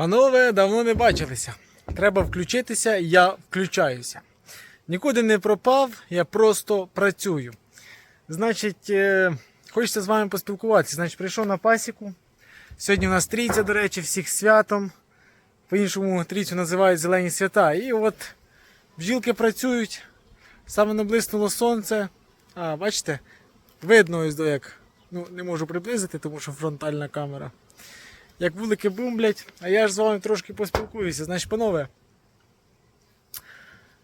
Панове, давно не бачилися. Треба включитися, я включаюся. Нікуди не пропав, я просто працюю. Значить, е, хочеться з вами поспілкуватися. Значить, прийшов на пасіку. Сьогодні у нас трійця, до речі, всіх святом. По-іншому трійцю називають зелені свята. І от бджілки працюють. Саме наблиснуло сонце. А, бачите? Видно ось до як. Ну, не можу приблизити, тому що фронтальна камера як вулики бумблять, а я ж з вами трошки поспілкуюся. Значить, панове,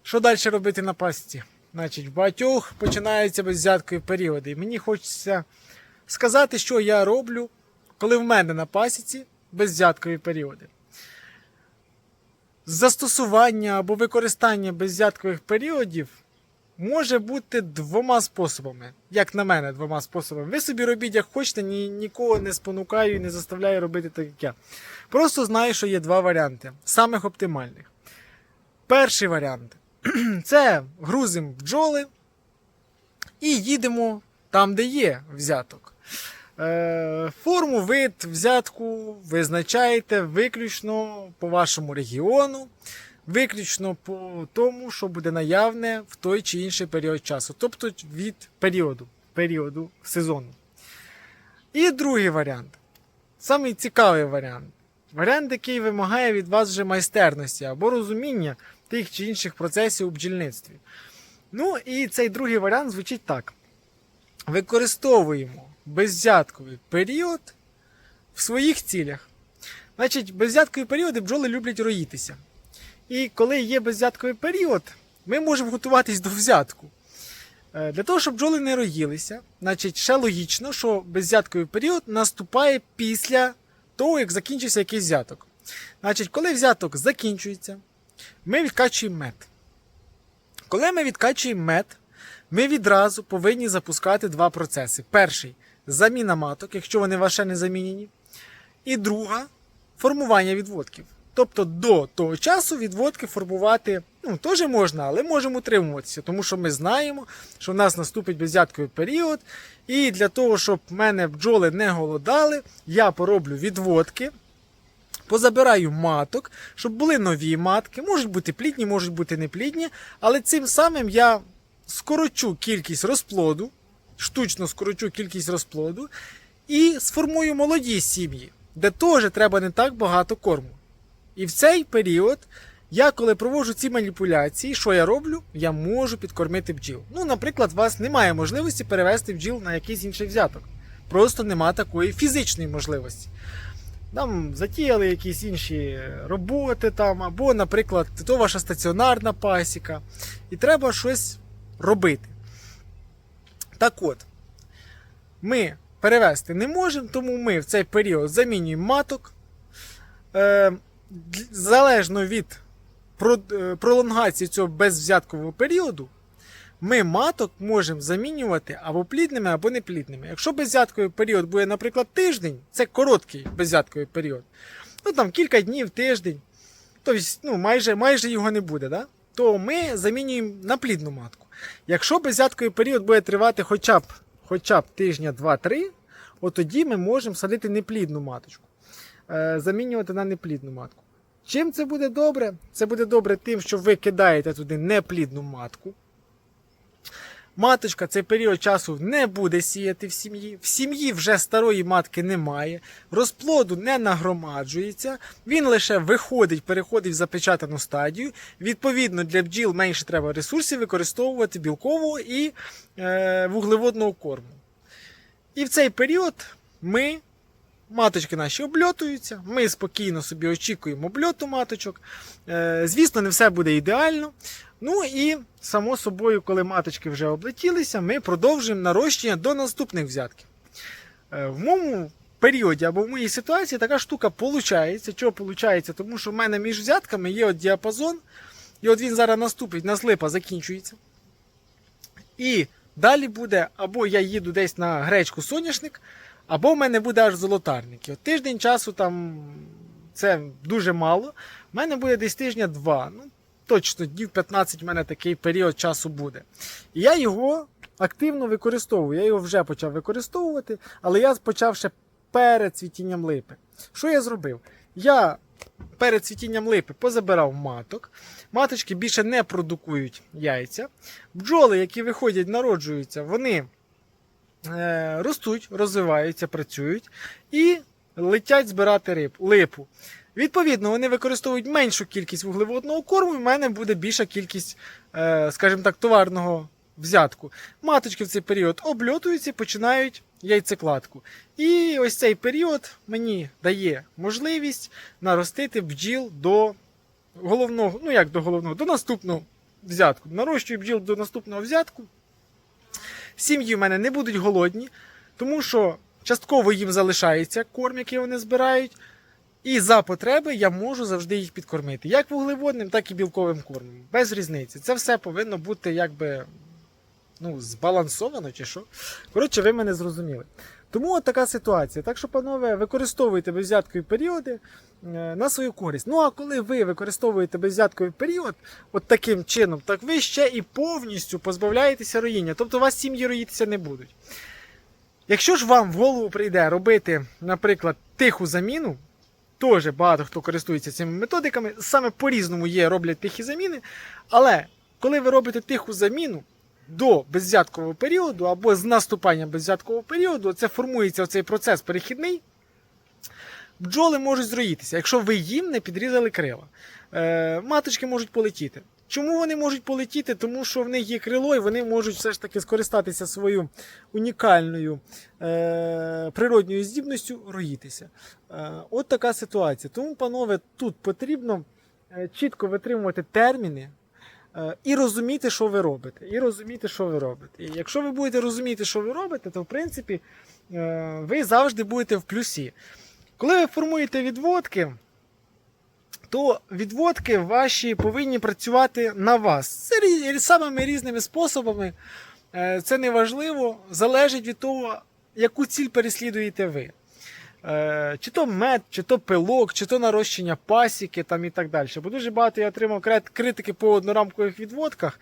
що далі робити на пасіці? Значить, в багатьох починаються беззяткові періоди. І мені хочеться сказати, що я роблю, коли в мене на пасіці беззяткові періоди. Застосування або використання беззяткових періодів може бути двома способами. Як на мене, двома способами. Ви собі робіть як хочете, ні, нікого не спонукаю і не заставляю робити так, як я. Просто знаю, що є два варіанти, самих оптимальних. Перший варіант це грузимо бджоли і їдемо там, де є взяток. Е, Форму, вид, взятку визначаєте виключно по вашому регіону, виключно по тому, що буде наявне в той чи інший період часу, тобто від періоду, періоду сезону. І другий варіант. Самий цікавий варіант. Варіант, який вимагає від вас вже майстерності або розуміння тих чи інших процесів у бджільництві. Ну і цей другий варіант звучить так: використовуємо беззятковий період в своїх цілях. Значить, беззяткові періоди бджоли люблять роїтися. І коли є беззятковий період, ми можемо готуватись до взятку. Е, Для того, щоб бджоли не роїлися, значить, ще логічно, що беззятковий період наступає після того, як закінчився якийсь взяток. Значить, коли взяток закінчується, ми відкачуємо мед. Коли ми відкачуємо мед, ми відразу повинні запускати два процеси. Перший заміна маток, якщо вони ваше не замінені. І друга формування відводків. Тобто до того часу відводки формувати ну, теж можна, але можемо утримуватися, тому що ми знаємо, що в нас наступить беззятковий період. І для того, щоб в мене бджоли не голодали, я пороблю відводки, позабираю маток, щоб були нові матки, можуть бути плідні, можуть бути неплідні, але цим самим я скорочу кількість розплоду, штучно скорочу кількість розплоду і сформую молоді сім'ї, де теж треба не так багато корму. І в цей період я, коли проводжу ці маніпуляції, що я роблю? Я можу підкормити бджіл. Ну, наприклад, у вас немає можливості перевести бджіл на якийсь інший взяток. Просто нема такої фізичної можливості. Там затіяли якісь інші роботи, там, або, наприклад, то ваша стаціонарна пасіка, і треба щось робити. Так от, ми перевести не можемо, тому ми в цей період замінюємо маток. Е, залежно від е, пролонгації цього безвзяткового періоду, ми маток можемо замінювати або плідними, або неплідними. Якщо безвзятковий період буде, наприклад, тиждень, це короткий безвзятковий період, ну там кілька днів, тиждень, тобто ну, майже, майже його не буде, да? то ми замінюємо на плідну матку. Якщо безвзятковий період буде тривати хоча б, хоча б тижня 2-3, от тоді ми можемо садити неплідну маточку замінювати на неплідну матку. Чим це буде добре? Це буде добре тим, що ви кидаєте туди неплідну матку. Маточка цей період часу не буде сіяти в сім'ї. В сім'ї вже старої матки немає, розплоду не нагромаджується, він лише виходить, переходить в запечатану стадію. Відповідно, для бджіл менше треба ресурсів використовувати білкового і е, вуглеводного корму. І в цей період ми Маточки наші обльотуються, ми спокійно собі очікуємо обльоту маточок. Е, звісно, не все буде ідеально. Ну і, само собою, коли маточки вже облетілися, ми продовжуємо нарощення до наступних взятків. Е, в моєму періоді або в моїй ситуації така штука виходить. Чого виходить? Тому що в мене між взятками є от діапазон, і от він зараз наступить, на слипа закінчується. І далі буде, або я їду десь на гречку соняшник, або в мене буде аж золотарник. І от тиждень часу там це дуже мало. У мене буде десь тижня два. Ну, точно, днів 15 в мене такий період часу буде. І я його активно використовую. Я його вже почав використовувати, але я почав ще перед цвітінням липи. Що я зробив? Я перед цвітінням липи позабирав маток. Маточки більше не продукують яйця. Бджоли, які виходять, народжуються, вони е, ростуть, розвиваються, працюють і летять збирати риб, липу. Відповідно, вони використовують меншу кількість вуглеводного корму, і в мене буде більша кількість, е, скажімо так, товарного взятку. Маточки в цей період обльотуються і починають яйцекладку. І ось цей період мені дає можливість наростити бджіл до головного, ну як до головного, до наступного взятку. Нарощую бджіл до наступного взятку. Сім'ї в мене не будуть голодні, тому що частково їм залишається корм, який вони збирають. І за потреби я можу завжди їх підкормити. Як вуглеводним, так і білковим кормом. Без різниці. Це все повинно бути якби ну, збалансовано чи що. Коротше, ви мене зрозуміли. Тому от така ситуація. Так що, панове, використовуйте безвзяткові періоди е, на свою користь. Ну а коли ви використовуєте безвзятковий період, от таким чином, так ви ще і повністю позбавляєтеся роїння. Тобто у вас сім'ї роїтися не будуть. Якщо ж вам в голову прийде робити, наприклад, тиху заміну, теж багато хто користується цими методиками, саме по-різному є, роблять тихі заміни. Але коли ви робите тиху заміну до безвзяткового періоду або з наступанням безвзяткового періоду, це формується цей процес перехідний. Бджоли можуть зроїтися, якщо ви їм не підрізали крила. Е, маточки можуть полетіти. Чому вони можуть полетіти? Тому що в них є крило, і вони можуть все ж таки скористатися своєю унікальною е, природньою здібністю роїтися. Е, от така ситуація. Тому, панове, тут потрібно е, чітко витримувати терміни. Е, І розуміти, що ви робите. І розуміти, що ви робите. І якщо ви будете розуміти, що ви робите, то в принципі е, ви завжди будете в плюсі. Коли ви формуєте відводки, то відводки ваші повинні працювати на вас. Це самими різними способами. Е, Це не важливо, залежить від того, яку ціль переслідуєте ви. Е, Чи то мед, чи то пилок, чи то нарощення пасіки там і так далі. Бо дуже багато я отримав критики по однорамкових відводках.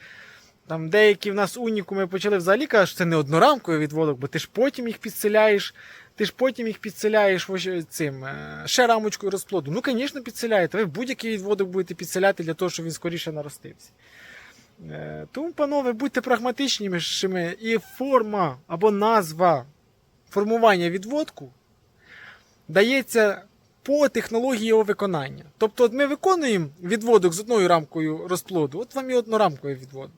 Там деякі в нас унікуми почали взагалі кажуть, що це не однорамковий відводок, бо ти ж потім їх підселяєш, ти ж потім їх підселяєш цим е, ще рамочкою розплоду. Ну, звісно, підселяєте. Ви будь-який відводок будете підселяти для того, щоб він скоріше наростився. Е, Тому, панове, будьте прагматичнішими, і форма або назва формування відводку дається по технології його виконання. Тобто, от ми виконуємо відводок з одною рамкою розплоду, от вам і однорамковий відводок.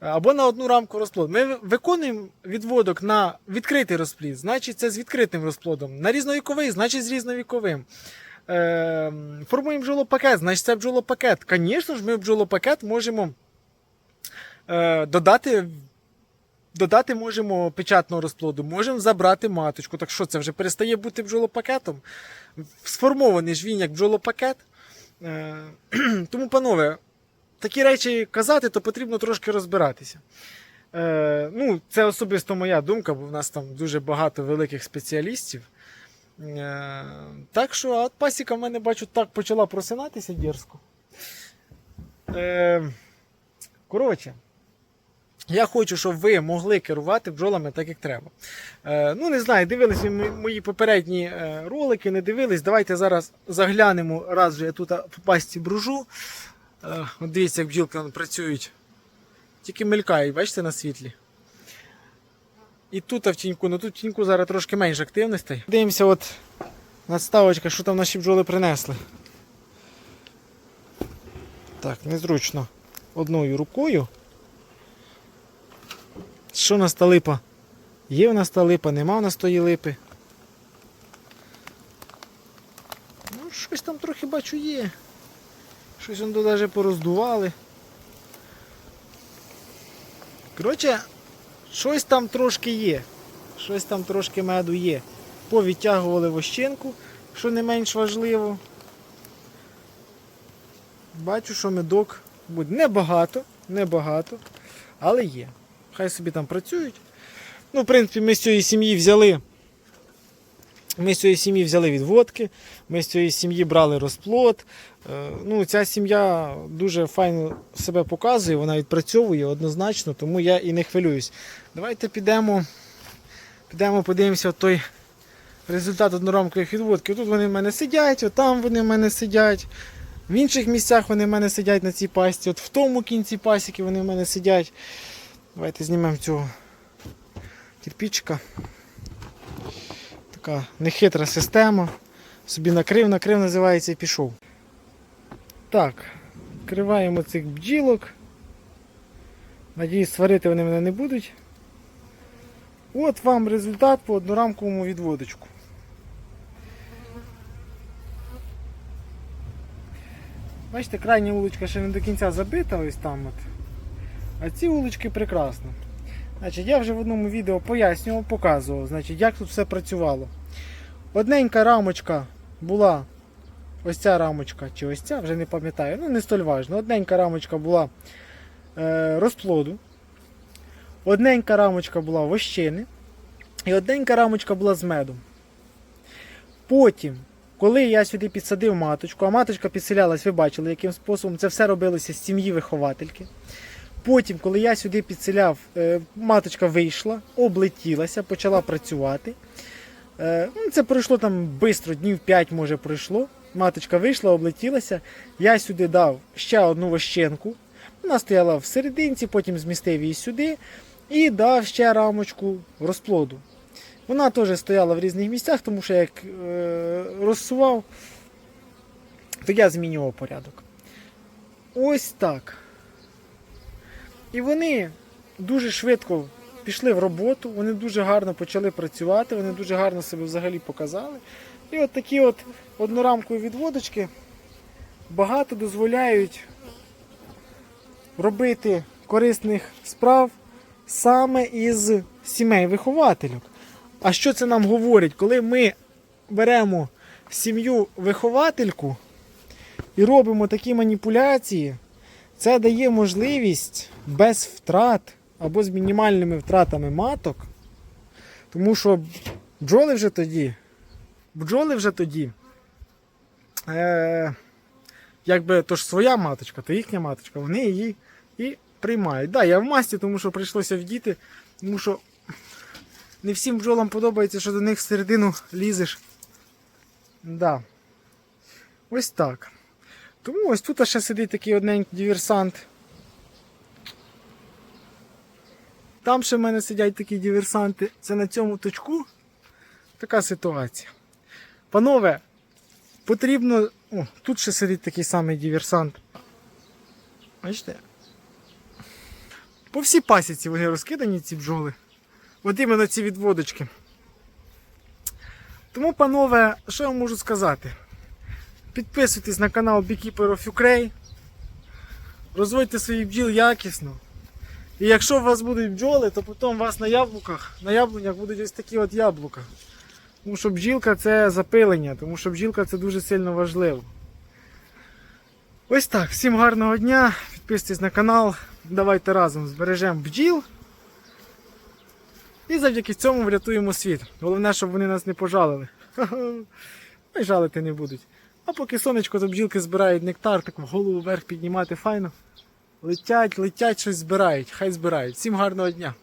Або на одну рамку розплоду. Ми виконуємо відводок на відкритий розплід, значить це з відкритим розплодом. На різновіковий, значить з різновіковим. Е, формуємо бджолопакет, значить це бджолопакет. Звісно ж, ми бджолопакет можемо е, додати. Додати можемо печатного розплоду, можемо забрати маточку. Так що це вже перестає бути бджолопакетом. Сформований ж він як бджолопакет. Е, тому, панове, такі речі казати, то потрібно трошки розбиратися. Е, ну, це особисто моя думка, бо в нас там дуже багато великих спеціалістів. Е, так що, а от пасіка в мене бачу так почала просинатися дерзко. Коротше, я хочу, щоб ви могли керувати бджолами так, як треба. Е, ну, не знаю, дивились ви мої попередні е, ролики, не дивились. Давайте зараз заглянемо, раз вже я тут в пасті бружу. Е, от дивіться, як бджілки працюють. Тільки мелькають, бачите, на світлі. І тут в тіньку, ну тут в тіньку зараз трошки менше активностей. Дивимося, от надставочка, що там наші бджоли принесли. Так, незручно одною рукою. Що в нас та липа? Є в нас та липа, нема в нас тої липи. Ну, щось там трохи бачу є. Щось воно навіть пороздували. Коротше, щось там трошки є. Щось там трошки меду є. Повідтягували вощинку, що не менш важливо. Бачу, що медок буде небагато, небагато, але є. Хай собі там працюють. Ну, в принципі, ми з цієї сім'ї взяли. Ми з цієї сім'ї взяли відводки, ми з цієї сім'ї брали розплод. Е, Ну, ця сім'я дуже файно себе показує, вона відпрацьовує однозначно, тому я і не хвилююсь. Давайте підемо, підемо подивимося той результат однорамкових відводків. Тут вони в мене сидять, отам вони в мене сидять. В інших місцях вони в мене сидять на цій пасті. От в тому кінці пасіки вони в мене сидять. Давайте знімемо цього кирпичика. Така нехитра система. Собі накрив, накрив називається і пішов. Так, вкриваємо цих бджілок. Надіюсь, сварити вони мене не будуть. От вам результат по однорамковому відводочку. Бачите, крайня вуличка ще не до кінця забита, ось там от. А ці вулички прекрасно. Значить, я вже в одному відео пояснював, показував, значить, як тут все працювало. Одненька рамочка була, ось ця рамочка, чи ось ця, вже не пам'ятаю, ну не столь важно. Одненька рамочка була е, розплоду, одненька рамочка була вощини, і одненька рамочка була з медом. Потім, коли я сюди підсадив маточку, а маточка підселялась, ви бачили, яким способом це все робилося з сім'ї виховательки. Потім, коли я сюди підселяв, е, маточка вийшла, облетілася, почала працювати. Е, ну, Це пройшло там швидко, днів 5 може пройшло. Маточка вийшла, облетілася. Я сюди дав ще одну вощенку. Вона стояла в серединці, потім змістив її сюди і дав ще рамочку розплоду. Вона теж стояла в різних місцях, тому що як е, розсував, то я змінював порядок. Ось так. І вони дуже швидко пішли в роботу, вони дуже гарно почали працювати, вони дуже гарно себе взагалі показали. І от такі от однорамкові відводочки багато дозволяють робити корисних справ саме із сімей виховательок. А що це нам говорить? Коли ми беремо сім'ю виховательку і робимо такі маніпуляції, це дає можливість без втрат або з мінімальними втратами маток, тому що бджоли вже тоді, бджоли вже тоді, е, якби то ж своя маточка, то їхня маточка, вони її і приймають. Да, я в масті, тому що прийшлося вдіти, тому що не всім бджолам подобається, що до них всередину лізеш. Да. Ось так. Тому ось тут ще сидить такий одненький диверсант. Там ще в мене сидять такі диверсанти. Це на цьому точку. Така ситуація. Панове, потрібно. О, тут ще сидить такий самий диверсант. Бачите? По всій пасіці вони розкидані, ці бджоли. От іменно ці відводочки. Тому, панове, що я можу сказати? Підписуйтесь на канал Beekeeper of Ukraine. Розводьте свої бджіл якісно. І якщо у вас будуть бджоли, то потім у вас на яблуках, на яблунях будуть ось такі от яблука. Тому що бджілка це запилення, тому що бджілка це дуже сильно важливо. Ось так. Всім гарного дня. Підписуйтесь на канал. Давайте разом збережемо бджіл. І завдяки цьому врятуємо світ. Головне, щоб вони нас не пожалили. Ну і жалити не будуть. А поки сонечко то бджілки збирають нектар, так голову вверх піднімати файно. Летять, летять, щось збирають. Хай збирають. Всім гарного дня!